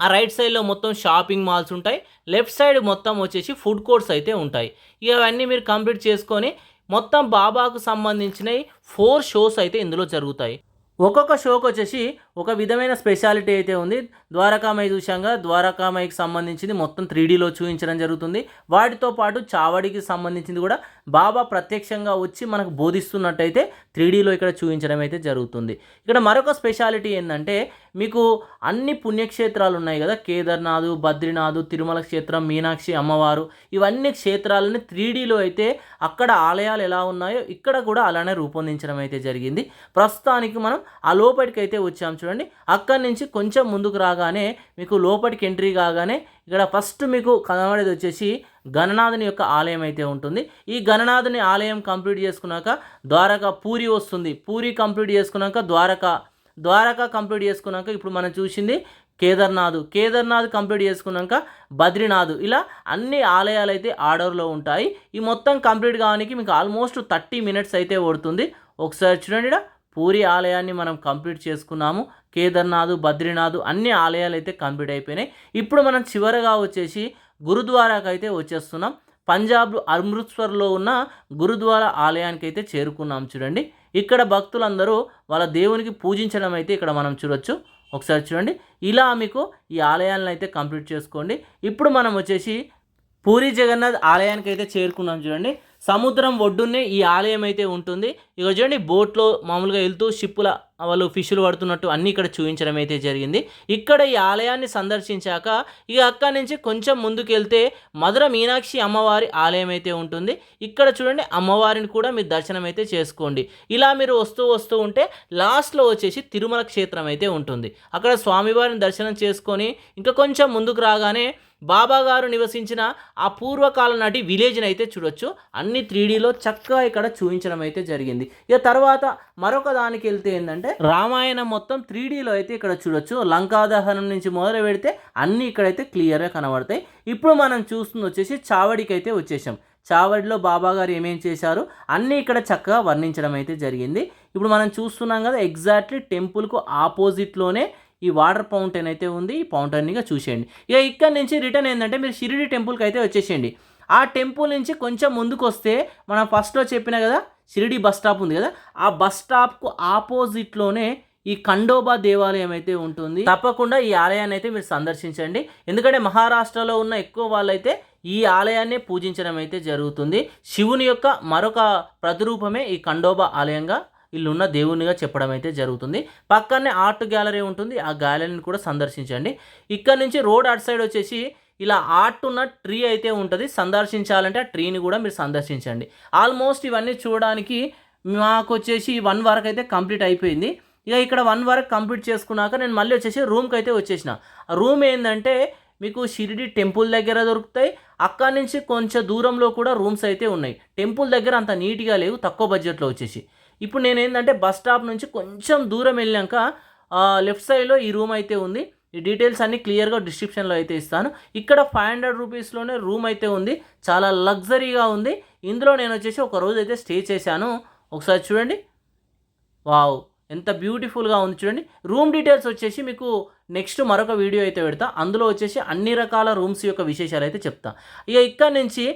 ఆ రైట్ సైడ్లో మొత్తం షాపింగ్ మాల్స్ ఉంటాయి. లెఫ్ట్ సైడ్ మొత్తం వచ్చేసి ఫుడ్ కోర్ట్స్ అయితే ఉంటాయి. ఇక అవన్నీ మీరు కంప్లీట్ చేసుకొని మొత్తం బాబాకు సంబంధించినవి ఫోర్ షోస్ అయితే ఇందులో జరుగుతాయి. ఒక్కొక్క షోకి వచ్చేసి ఒక విధమైన స్పెషాలిటీ అయితే ఉంది. ద్వారకామయ్య చూశాంగా. ద్వారకామయ్యకి సంబంధించింది మొత్తం త్రీ డీలో చూపించడం జరుగుతుంది. వాటితో పాటు చావడికి సంబంధించింది కూడా బాబా ప్రత్యక్షంగా వచ్చి మనకు బోధిస్తున్నట్టయితే త్రీడీలో ఇక్కడ చూపించడం అయితే జరుగుతుంది. ఇక్కడ మరొక స్పెషాలిటీ ఏంటంటే మీకు అన్ని పుణ్యక్షేత్రాలు ఉన్నాయి కదా. కేదార్నాథ్ బద్రీనాథ్ తిరుమల క్షేత్రం మీనాక్షి అమ్మవారు. ఇవన్నీ క్షేత్రాలని త్రీడీలో అయితే అక్కడ ఆలయాలు ఎలా ఉన్నాయో ఇక్కడ కూడా అలానే రూపొందించడం అయితే జరిగింది. ప్రస్తుతానికి మనం ఆ లోపలికి అయితే వచ్చాం చూడండి. అక్కడి నుంచి కొంచెం ముందుకు రాగానే మీకు లోపలికి ఎంట్రీ కాగానే ఇక్కడ ఫస్ట్ మీకు కనబడేది వచ్చేసి గణనాథుని యొక్క ఆలయం అయితే ఉంటుంది. ఈ గణనాథుని ఆలయం కంప్లీట్ చేసుకున్నాక ద్వారక పూరి వస్తుంది. పూరి కంప్లీట్ చేసుకున్నాక ద్వారక ద్వారకా కంప్లీట్ చేసుకున్నాక ఇప్పుడు మనం చూసింది కేదార్నాథ్. కేదార్నాథ్ కంప్లీట్ చేసుకున్నాక బద్రీనాథ్. ఇలా అన్ని ఆలయాలు అయితే ఆర్డర్లో ఉంటాయి. ఈ మొత్తం కంప్లీట్ కావడానికి మీకు ఆల్మోస్ట్ థర్టీ మినిట్స్ అయితే పడుతుంది. ఒకసారి చూడండి పూరి ఆలయాన్ని మనం కంప్లీట్ చేసుకున్నాము. కేదార్నాథ్ బద్రీనాథ్ అన్ని ఆలయాలు అయితే కంప్లీట్ అయిపోయినాయి. ఇప్పుడు మనం చివరగా వచ్చేసి గురుద్వారాకి అయితే వచ్చేస్తున్నాం. పంజాబ్ అమృత్సర్లో ఉన్న గురుద్వారా ఆలయానికి అయితే చేరుకున్నాం చూడండి. ఇక్కడ భక్తులందరూ వాళ్ళ దేవునికి పూజించడం అయితే ఇక్కడ మనం చూడొచ్చు. ఒకసారి చూడండి. ఇలా మీకు ఈ ఆలయాలను అయితే కంప్లీట్ చేసుకోండి. ఇప్పుడు మనం వచ్చేసి పూరి జగన్నాథ్ ఆలయానికి అయితే చేరుకున్నాం చూడండి. సముద్రం ఒడ్డునే ఈ ఆలయం అయితే ఉంటుంది. ఇక చూడండి బోట్లో మామూలుగా వెళ్తూ షిప్పుల వాళ్ళు ఫిష్లు పడుతున్నట్టు అన్నీ ఇక్కడ చూపించడం అయితే జరిగింది. ఇక్కడ ఈ ఆలయాన్ని సందర్శించాక ఇక అక్కడి నుంచి కొంచెం ముందుకెళ్తే మధుర మీనాక్షి అమ్మవారి ఆలయం అయితే ఉంటుంది. ఇక్కడ చూడండి అమ్మవారిని కూడా మీరు దర్శనం అయితే చేసుకోండి. ఇలా మీరు వస్తూ వస్తూ ఉంటే లాస్ట్లో వచ్చేసి తిరుమల క్షేత్రం అయితే ఉంటుంది. అక్కడ స్వామివారిని దర్శనం చేసుకొని ఇంకా కొంచెం ముందుకు రాగానే బాబా గారు నివసించిన ఆ పూర్వకాల నాటి విలేజ్ని అయితే చూడొచ్చు. అన్ని త్రీ త్రీడీలో చక్కగా ఇక్కడ చూపించడం అయితే జరిగింది. ఇక తర్వాత మరొక దానికి వెళ్తే ఏంటంటే రామాయణం మొత్తం త్రీడీలో అయితే ఇక్కడ చూడొచ్చు. లంకాదహనం నుంచి మొదలు పెడితే అన్నీ ఇక్కడైతే క్లియర్గా కనబడతాయి. ఇప్పుడు మనం చూస్తుంది వచ్చేసి చావడికి అయితే వచ్చేసాం. చావడిలో బాబా గారు ఏమేం చేశారు? అన్నీ ఇక్కడ చక్కగా వర్ణించడం అయితే జరిగింది. ఇప్పుడు మనం చూస్తున్నాం కదా ఎగ్జాక్ట్లీ టెంపుల్కు ఆపోజిట్లోనే ఈ వాటర్ ఫౌంటైన్ అయితే ఉంది. ఈ ఫౌంటైన్గా చూసేయండి. ఇక ఇక్కడ నుంచి రిటర్న్ ఏంటంటే మీరు షిరిడి టెంపుల్కి అయితే వచ్చేసేయండి. ఆ టెంపుల్ నుంచి కొంచెం ముందుకు వస్తే మనం ఫస్ట్లో చెప్పిన కదా షిరిడి బస్ స్టాప్ ఉంది కదా ఆ బస్ స్టాప్కు ఆపోజిట్లోనే ఈ ఖండోబా దేవాలయం అయితే ఉంటుంది. తప్పకుండా ఈ ఆలయాన్ని అయితే మీరు సందర్శించండి. ఎందుకంటే మహారాష్ట్రలో ఉన్న ఎక్కువ వాళ్ళైతే ఈ ఆలయాన్ని పూజించడం అయితే జరుగుతుంది. శివుని యొక్క మరొక ప్రతిరూపమే ఈ ఖండోబా ఆలయంగా వీళ్ళున్న దేవునిగా చెప్పడం అయితే జరుగుతుంది. పక్కనే ఆర్ట్ గ్యాలరీ ఉంటుంది. ఆ గ్యాలరీని కూడా సందర్శించండి. ఇక్కడ నుంచి రోడ్ అటు సైడ్ వచ్చేసి ఇలా ఆర్ట్ ఉన్న ట్రీ అయితే ఉంటుంది సందర్శించాలంటే ఆ ట్రీని కూడా మీరు సందర్శించండి. ఆల్మోస్ట్ ఇవన్నీ చూడడానికి మాకు వచ్చేసి వన్ వరకు అయితే కంప్లీట్ అయిపోయింది. ఇక ఇక్కడ వన్ వరకు కంప్లీట్ చేసుకున్నాక నేను మళ్ళీ వచ్చేసి రూమ్కి అయితే వచ్చేసిన. రూమ్ ఏంటంటే మీకు షిరిడి టెంపుల్ దగ్గర దొరుకుతాయి అక్కడి నుంచి కొంచెం దూరంలో కూడా రూమ్స్ అయితే ఉన్నాయి. టెంపుల్ దగ్గర అంత నీట్గా లేవు తక్కువ బడ్జెట్లో వచ్చేసి. ఇప్పుడు నేను ఏంటంటే బస్ స్టాప్ నుంచి కొంచెం దూరం వెళ్ళాక లెఫ్ట్ సైడ్లో ఈ రూమ్ అయితే ఉంది. ఈ డీటెయిల్స్ అన్ని క్లియర్గా డిస్క్రిప్షన్లో అయితే ఇస్తాను. ఇక్కడ ఫైవ్ హండ్రెడ్ రూపీస్లోనే రూమ్ అయితే ఉంది. చాలా లగ్జరీగా ఉంది. ఇందులో నేను వచ్చేసి ఒక రోజు అయితే స్టే చేశాను. ఒకసారి చూడండి. వావ్! ఎంత బ్యూటిఫుల్గా ఉంది చూడండి. రూమ్ డీటెయిల్స్ వచ్చేసి మీకు నెక్స్ట్ మరొక వీడియో అయితే పెడతా. అందులో వచ్చేసి అన్ని రకాల రూమ్స్ యొక్క విశేషాలు అయితే చెప్తా. ఇక ఇక్కడ నుంచి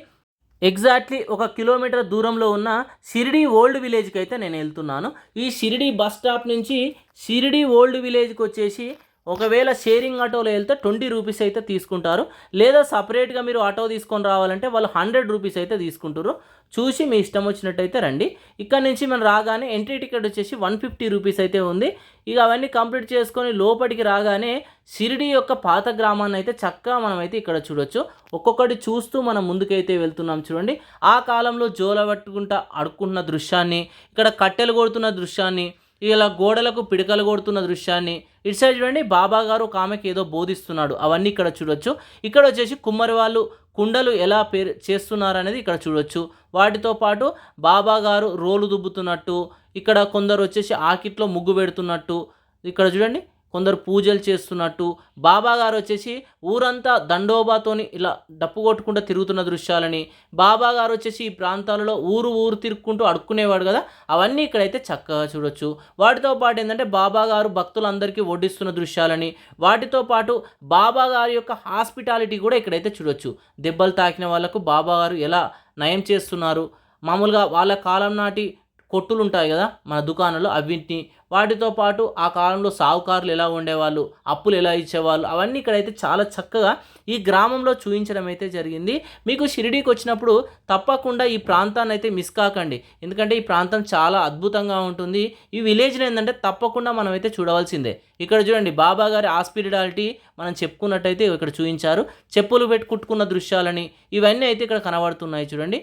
ఎగ్జాక్ట్లీ ఒక కిలోమీటర్ దూరంలో ఉన్న షిరిడి ఓల్డ్ విలేజ్కి అయితే నేను వెళ్తున్నాను. ఈ షిరిడి బస్ స్టాప్ నుంచి షిరిడి ఓల్డ్ విలేజ్కి వచ్చేసి ఒకవేళ షేరింగ్ ఆటోలో వెళ్తే ట్వంటీ రూపీస్ అయితే తీసుకుంటారు. లేదా సపరేట్గా మీరు ఆటో తీసుకొని రావాలంటే వాళ్ళు హండ్రెడ్ రూపీస్ అయితే తీసుకుంటారు. చూసి మీ ఇష్టం వచ్చినట్టయితే రండి. ఇక్కడ నుంచి మనం రాగానే ఎంట్రీ టికెట్ వచ్చేసి వన్ ఫిఫ్టీ రూపీస్ అయితే ఉంది. ఇక అవన్నీ కంప్లీట్ చేసుకొని లోపలికి రాగానే షిరిడి యొక్క పాత గ్రామాన్ని అయితే చక్కగా మనం అయితే ఇక్కడ చూడొచ్చు. ఒక్కొక్కటి చూస్తూ మనం ముందుకైతే వెళ్తున్నాం చూడండి. ఆ కాలంలో జోల పట్టుకుంటా అడుక్కుంటున్న దృశ్యాన్ని ఇక్కడ కట్టెలు కొడుతున్న దృశ్యాన్ని ఇలా గోడలకు పిడకలు కొడుతున్న దృశ్యాన్ని ఇటు సైడ్ చూడండి బాబా గారు ఒక ఆమెకి ఏదో బోధిస్తున్నాడు. అవన్నీ ఇక్కడ చూడొచ్చు. ఇక్కడ వచ్చేసి కుమ్మరి వాళ్ళు కుండలు ఎలా పేరు చేస్తున్నారు అనేది ఇక్కడ చూడొచ్చు. వాటితో పాటు బాబా గారు రోలు దుబ్బుతున్నట్టు ఇక్కడ కొందరు వచ్చేసి ఆకిట్లో ముగ్గు పెడుతున్నట్టు ఇక్కడ చూడండి. కొందరు పూజలు చేస్తున్నట్టు బాబా గారు వచ్చేసి ఊరంతా దండోబాతోని ఇలా డప్పు కొట్టుకుంటూ తిరుగుతున్న దృశ్యాలని బాబా గారు వచ్చేసి ఈ ప్రాంతాలలో ఊరు ఊరు తిరుక్కుంటూ అడుక్కునేవాడు కదా. అవన్నీ ఇక్కడైతే చక్కగా చూడొచ్చు. వాటితో పాటు ఏంటంటే బాబా గారు భక్తులందరికీ వడ్డిస్తున్న దృశ్యాలని వాటితో పాటు బాబా గారి యొక్క హాస్పిటాలిటీ కూడా ఇక్కడైతే చూడొచ్చు. దెబ్బలు తాకిన వాళ్ళకు బాబా గారు ఎలా నయం చేస్తున్నారు? మామూలుగా వాళ్ళ కాలం నాటి కొట్టులు ఉంటాయి కదా మన దుకాణంలో అవిటిని వాటితో పాటు ఆ కాలంలో సావుకారులు ఎలా ఉండేవాళ్ళు అప్పులు ఎలా ఇచ్చేవాళ్ళు అవన్నీ ఇక్కడైతే చాలా చక్కగా ఈ గ్రామంలో చూపించడం అయితే జరిగింది. మీకు షిరిడీకి వచ్చినప్పుడు తప్పకుండా ఈ ప్రాంతాన్ని అయితే మిస్ కాకండి. ఎందుకంటే ఈ ప్రాంతం చాలా అద్భుతంగా ఉంటుంది. ఈ విలేజ్లో ఏంటంటే తప్పకుండా మనం అయితే చూడవలసిందే. ఇక్కడ చూడండి బాబా గారి హాస్పిటాలిటీ మనం చెప్పుకున్నట్టయితే ఇక్కడ చూపించారు చెప్పులు పెట్టుకుట్టుకున్న దృశ్యాలని ఇవన్నీ అయితే ఇక్కడ కనబడుతున్నాయి చూడండి.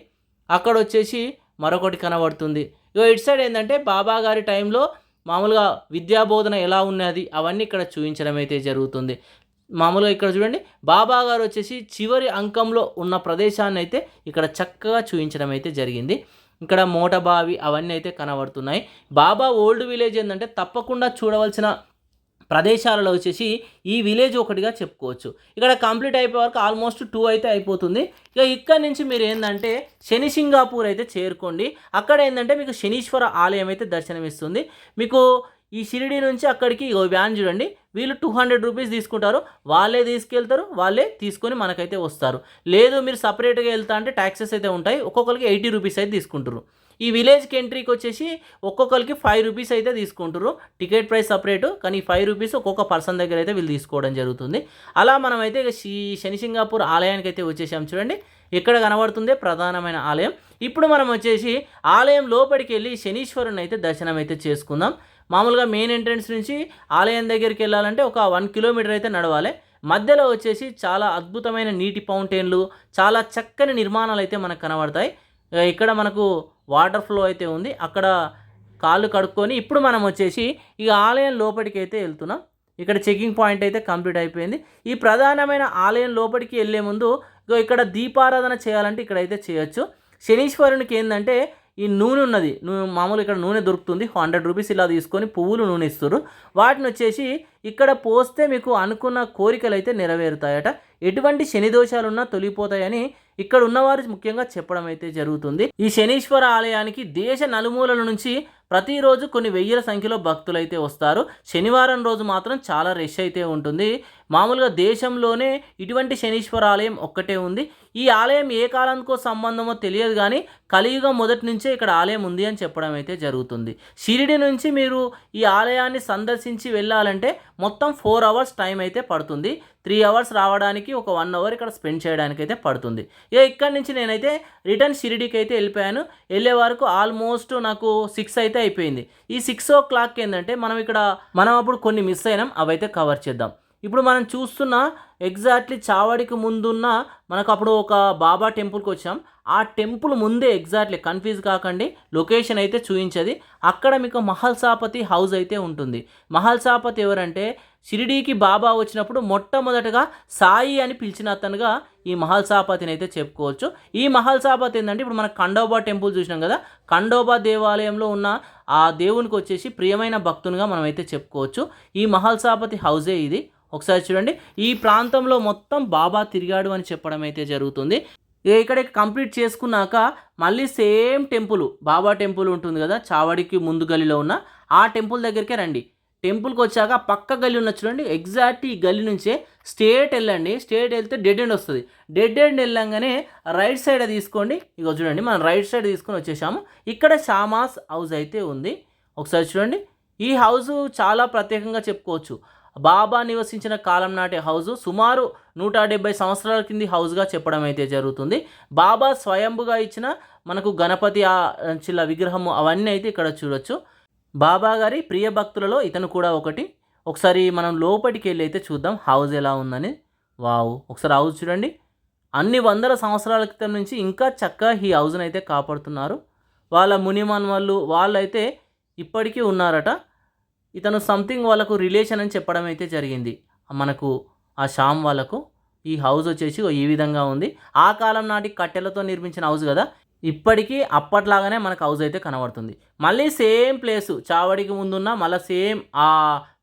అక్కడ వచ్చేసి మరొకటి కనబడుతుంది. ఇగో ఇటు సైడ్ ఏంటంటే బాబా గారి టైంలో మామూలుగా విద్యాబోధన ఎలా ఉన్నది అవన్నీ ఇక్కడ చూపించడం అయితే జరుగుతుంది. మామూలుగా ఇక్కడ చూడండి బాబా గారు వచ్చేసి చివరి అంకంలో ఉన్న ప్రదేశాన్ని అయితే ఇక్కడ చక్కగా చూపించడం అయితే జరిగింది. ఇక్కడ మోటబావి అవన్నీ అయితే కనబడుతున్నాయి. బాబా ఓల్డ్ విలేజ్ ఏంటంటే తప్పకుండా చూడవలసిన ప్రదేశాలలో వచ్చేసి ఈ విలేజ్ ఒకటిగా చెప్పుకోవచ్చు. ఇక్కడ కంప్లీట్ అయిపోయే వరకు ఆల్మోస్ట్ టూ అయితే అయిపోతుంది. ఇక ఇక్కడ నుంచి మీరు ఏంటంటే శని సింగాపూర్ అయితే చేరుకోండి. అక్కడ ఏంటంటే మీకు శనీశ్వర ఆలయం అయితే దర్శనమిస్తుంది. మీకు ఈ షిరిడి నుంచి అక్కడికి వ్యాన్ చూడండి. వీళ్ళు టూ హండ్రెడ్ రూపీస్ తీసుకుంటారు. వాళ్ళే తీసుకెళ్తారు వాళ్ళే తీసుకొని మనకైతే వస్తారు. లేదు మీరు సపరేట్గా వెళ్తా అంటే ట్యాక్సెస్ అయితే ఉంటాయి. ఒక్కొక్కరికి ఎయిటీ రూపీస్ అయితే తీసుకుంటారు. ఈ విలేజ్కి ఎంట్రీకి వచ్చేసి ఒక్కొక్కరికి ఫైవ్ రూపీస్ అయితే తీసుకుంటారు టికెట్ ప్రైస్ సపరేటు కానీ ఫైవ్ రూపీస్ ఒక్కొక్క పర్సన్ దగ్గర అయితే వీళ్ళు తీసుకోవడం జరుగుతుంది. అలా మనం అయితే ఇక శని సింగాపూర్ ఆలయానికి అయితే వచ్చేసాం చూడండి. ఇక్కడ కనబడుతుంది ప్రధానమైన ఆలయం. ఇప్పుడు మనం వచ్చేసి ఆలయం లోపలికి వెళ్ళి శనీశ్వరుని అయితే దర్శనం అయితే చేసుకుందాం. మామూలుగా మెయిన్ ఎంట్రన్స్ నుంచి ఆలయం దగ్గరికి వెళ్ళాలంటే ఒక వన్ కిలోమీటర్ అయితే నడవాలి. మధ్యలో వచ్చేసి చాలా అద్భుతమైన నీటి ఫౌంటైన్లు చాలా చక్కని నిర్మాణాలు అయితే మనకు కనబడతాయి. ఇక్కడ మనకు వాటర్ ఫ్లో అయితే ఉంది. అక్కడ కాళ్ళు కడుక్కొని ఇప్పుడు మనం వచ్చేసి ఈ ఆలయం లోపలికి అయితే వెళ్తున్నాం. ఇక్కడ చెకింగ్ పాయింట్ అయితే కంప్లీట్ అయిపోయింది. ఈ ప్రధానమైన ఆలయం లోపలికి వెళ్ళే ముందు ఇక్కడ దీపారాధన చేయాలంటే ఇక్కడైతే చేయొచ్చు. శనీశ్వరునికి ఏంటంటే ఈ నూనె ఉన్నది. నూ- మామూలు ఇక్కడ నూనె దొరుకుతుంది. హండ్రెడ్ రూపీస్ ఇలా తీసుకొని పువ్వులు నూనె ఇస్తారు వాటిని వచ్చేసి ఇక్కడ పోస్తే మీకు అనుకున్న కోరికలు అయితే నెరవేరుతాయట. ఎటువంటి శని దోషాలున్నా తొలిగిపోతాయని ఇక్కడ ఉన్నవారు ముఖ్యంగా చెప్పడం అయితే జరుగుతుంది. ఈ శనీశ్వర ఆలయానికి దేశ నలుమూలల నుంచి ప్రతిరోజు కొన్ని వెయ్యిల సంఖ్యలో భక్తులు అయితే వస్తారు. శనివారం రోజు మాత్రం చాలా రష్ అయితే ఉంటుంది. మామూలుగా దేశంలోనే ఇటువంటి శనీశ్వర ఆలయం ఒక్కటే ఉంది. ఈ ఆలయం ఏ కాలానికో సంబంధమో తెలియదు కానీ కలియుగం మొదటి నుంచే ఇక్కడ ఆలయం ఉంది అని చెప్పడం అయితే జరుగుతుంది. షిరిడి నుంచి మీరు ఈ ఆలయాన్ని సందర్శించి వెళ్ళాలంటే మొత్తం ఫోర్ అవర్స్ టైం అయితే పడుతుంది. త్రీ అవర్స్ రావడానికి ఒక వన్ అవర్ ఇక్కడ స్పెండ్ చేయడానికి అయితే పడుతుంది. ఇక ఇక్కడి నుంచి నేనైతే రిటర్న్ షిరిడికి అయితే వెళ్ళిపోయాను. వెళ్ళే వరకు ఆల్మోస్ట్ నాకు సిక్స్ అయితే అయిపోయింది. ఈ సిక్స్ ఓ క్లాక్ ఏంటంటే మనం ఇక్కడ మనం అప్పుడు కొన్ని మిస్ అయినాం. అవైతే కవర్ చేద్దాం. ఇప్పుడు మనం చూస్తున్న ఎగ్జాక్ట్లీ చావడికి ముందున్న మనకు అప్పుడు ఒక బాబా టెంపుల్కి వచ్చాం. ఆ టెంపుల్ ముందే ఎగ్జాక్ట్లీ కన్ఫ్యూజ్ కాకండి. లొకేషన్ అయితే చూపించది. అక్కడ మీకు మహల్సాపతి హౌస్ అయితే ఉంటుంది. మహల్సాపతి ఎవరంటే షిరిడీకి బాబా వచ్చినప్పుడు మొట్టమొదటగా సాయి అని పిలిచిన అతనుగా ఈ మహల్సాపతిని అయితే చెప్పుకోవచ్చు. ఈ మహల్సాపతి ఏంటంటే ఇప్పుడు మన ఖండోబా టెంపుల్ చూసినాం కదా. ఖండోబా దేవాలయంలో ఉన్న ఆ దేవునికి వచ్చేసి ప్రియమైన భక్తునిగా మనం అయితే చెప్పుకోవచ్చు. ఈ మహల్సాపతి హౌజే ఇది. ఒకసారి చూడండి. ఈ ప్రాంతంలో మొత్తం బాబా తిరిగాడు అని చెప్పడం అయితే జరుగుతుంది. ఇక్కడ కంప్లీట్ చేసుకున్నాక మళ్ళీ సేమ్ టెంపుల్ బాబా టెంపుల్ ఉంటుంది కదా చావడికి ముందు గలిలో ఉన్న ఆ టెంపుల్ దగ్గరికే రండి. టెంపుల్కి వచ్చాక పక్క గల్లి ఉన్న చూడండి ఎగ్జాక్ట్ ఈ గల్లి నుంచే స్టేట్ వెళ్ళండి. స్టేట్ వెళ్తే డెడ్ ఎండ్ వస్తుంది. డెడ్ ఎండ్ వెళ్ళంగానే రైట్ సైడ్ తీసుకోండి. ఇక చూడండి మనం రైట్ సైడ్ తీసుకొని వచ్చేసాము. ఇక్కడ షామాస్ హౌస్ అయితే ఉంది. ఒకసారి చూడండి. ఈ హౌస్ చాలా ప్రత్యేకంగా చెప్పుకోవచ్చు. బాబా నివసించిన కాలం నాటి హౌస్ సుమారు నూట డెబ్బై సంవత్సరాల కింది హౌస్గా చెప్పడం అయితే జరుగుతుంది. బాబా స్వయంభుగా ఇచ్చిన మనకు గణపతి ఆ చిల్ల విగ్రహము అవన్నీ అయితే ఇక్కడ చూడొచ్చు. బాబా గారి ప్రియ భక్తులలో ఇతను కూడా ఒకటి. ఒకసారి మనం లోపలికి వెళ్ళి అయితే చూద్దాం హౌస్ ఎలా ఉందని. వావ్ ఒకసారి హౌస్ చూడండి. అన్ని వందల సంవత్సరాల క్రితం నుంచి ఇంకా చక్కగా ఈ హౌస్ని అయితే కాపాడుతున్నారు. వాళ్ళ మునిమన్ వాళ్ళు వాళ్ళైతే ఇప్పటికీ ఉన్నారట. ఇతను సంథింగ్ వాళ్ళకు రిలేషన్ అని చెప్పడం అయితే జరిగింది. మనకు ఆ షామ్ వాళ్ళకు ఈ హౌస్ వచ్చేసి ఈ విధంగా ఉంది. ఆ కాలం నాటి కట్టెలతో నిర్మించిన హౌస్ కదా. ఇప్పటికీ అప్పట్లాగానే మనకు హౌస్ అయితే కనబడుతుంది. మళ్ళీ సేమ్ ప్లేసు చావడికి ముందున్న మళ్ళీ సేమ్ ఆ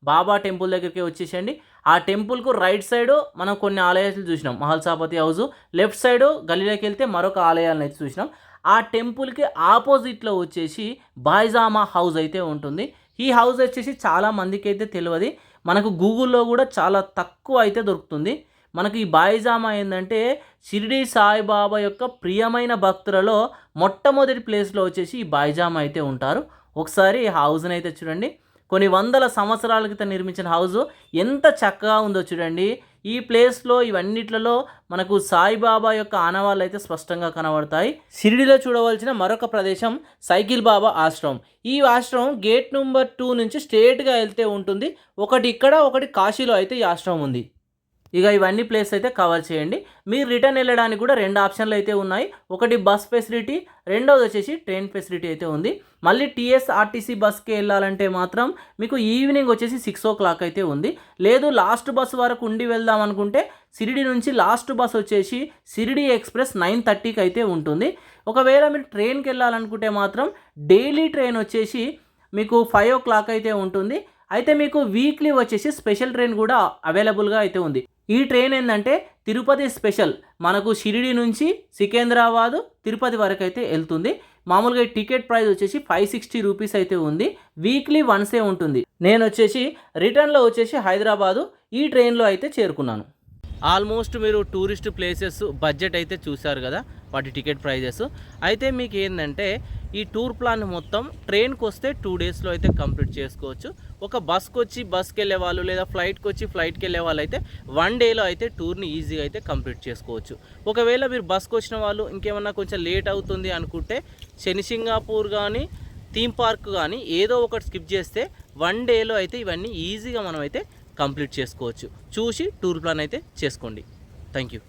బాబా టెంపుల్ దగ్గరికి వచ్చేసండి ఆ టెంపుల్కు రైట్ సైడ్ మనం కొన్ని ఆలయాలు చూసినాం. మహల్సాపతి హౌస్ లెఫ్ట్ సైడ్ గల్లీలోకి వెళ్తే మరొక ఆలయాలను అయితే చూసినాం. ఆ టెంపుల్కి ఆపోజిట్లో వచ్చేసి బాయిజామా హౌస్ అయితే ఉంటుంది. ఈ హౌస్ వచ్చేసి చాలా మందికి అయితే తెలియదు మనకు గూగుల్లో కూడా చాలా తక్కువ అయితే దొరుకుతుంది. మనకి ఈ బాయిజామా ఏంటంటే షిరిడి సాయిబాబా యొక్క ప్రియమైన భక్తులలో మొట్టమొదటి ప్లేస్లో వచ్చేసి ఈ బాయిజామా అయితే ఉంటారు. ఒకసారి ఈ హౌస్ని అయితే చూడండి. కొన్ని వందల సంవత్సరాల క్రితం నిర్మించిన హౌస్ ఎంత చక్కగా ఉందో చూడండి. ఈ ప్లేస్లో ఇవన్నిట్లలో మనకు సాయిబాబా యొక్క ఆనవాళ్ళు అయితే స్పష్టంగా కనబడతాయి. షిరిడిలో చూడవలసిన మరొక ప్రదేశం సైకిల్ బాబా ఆశ్రమం. ఈ ఆశ్రమం గేట్ నెంబర్ టూ నుంచి స్ట్రేట్గా వెళ్తే ఉంటుంది. ఒకటి ఇక్కడ ఒకటి కాశీలో అయితే ఈ ఆశ్రమం ఉంది. ఇక ఇవన్నీ ప్లేస్ అయితే కవర్ చేయండి. మీరు రిటర్న్ వెళ్ళడానికి కూడా రెండు ఆప్షన్లు అయితే ఉన్నాయి. ఒకటి బస్ ఫెసిలిటీ రెండవది వచ్చేసి ట్రైన్ ఫెసిలిటీ అయితే ఉంది. మళ్ళీ టీఎస్ఆర్టీసీ బస్కి వెళ్ళాలంటే మాత్రం మీకు ఈవినింగ్ వచ్చేసి సిక్స్ ఓ క్లాక్ అయితే ఉంది. లేదు లాస్ట్ బస్ వరకు ఉండి వెళ్దాం అనుకుంటే సిరిడి నుంచి లాస్ట్ బస్ వచ్చేసి సిరిడి ఎక్స్ప్రెస్ నైన్ థర్టీకి అయితే ఉంటుంది. ఒకవేళ మీరు ట్రైన్కి వెళ్ళాలనుకుంటే మాత్రం డైలీ ట్రైన్ వచ్చేసి మీకు ఫైవ్ ఓ క్లాక్ అయితే ఉంటుంది. అయితే మీకు వీక్లీ వచ్చేసి స్పెషల్ ట్రైన్ కూడా అవైలబుల్గా అయితే ఉంది. ఈ ట్రైన్ ఏంటంటే తిరుపతి స్పెషల్. మనకు షిరిడి నుంచి సికింద్రాబాద్ తిరుపతి వరకు అయితే వెళ్తుంది. మామూలుగా ఈ టికెట్ ప్రైస్ వచ్చేసి ఫైవ్ సిక్స్టీ రూపీస్ అయితే ఉంది. వీక్లీ వన్సే ఉంటుంది. నేను వచ్చేసి రిటర్న్లో వచ్చేసి హైదరాబాదు ఈ ట్రైన్లో అయితే చేరుకున్నాను. ఆల్మోస్ట్ మీరు టూరిస్ట్ ప్లేసెస్ బడ్జెట్ అయితే చూశారు కదా వాటి టికెట్ ప్రైజెస్. అయితే మీకు ఏంటంటే ఈ టూర్ ప్లాన్ మొత్తం ట్రైన్కి వస్తే టూ డేస్లో అయితే కంప్లీట్ చేసుకోవచ్చు. ఒక బస్కి వచ్చి బస్కి వెళ్ళే వాళ్ళు లేదా ఫ్లైట్కి వచ్చి ఫ్లైట్కి వెళ్ళే వాళ్ళు అయితే వన్ డేలో అయితే టూర్ని ఈజీగా అయితే కంప్లీట్ చేసుకోవచ్చు. ఒకవేళ మీరు బస్కి వచ్చిన వాళ్ళు ఇంకేమన్నా కొంచెం లేట్ అవుతుంది అనుకుంటే శని సింగాపూర్ కానీ థీమ్ పార్క్ కానీ ఏదో ఒకటి స్కిప్ చేస్తే వన్ డేలో అయితే ఇవన్నీ ఈజీగా మనం అయితే కంప్లీట్ చేసుకోవచ్చు. చూసి టూర్ ప్లాన్ అయితే చేసుకోండి. Thank you.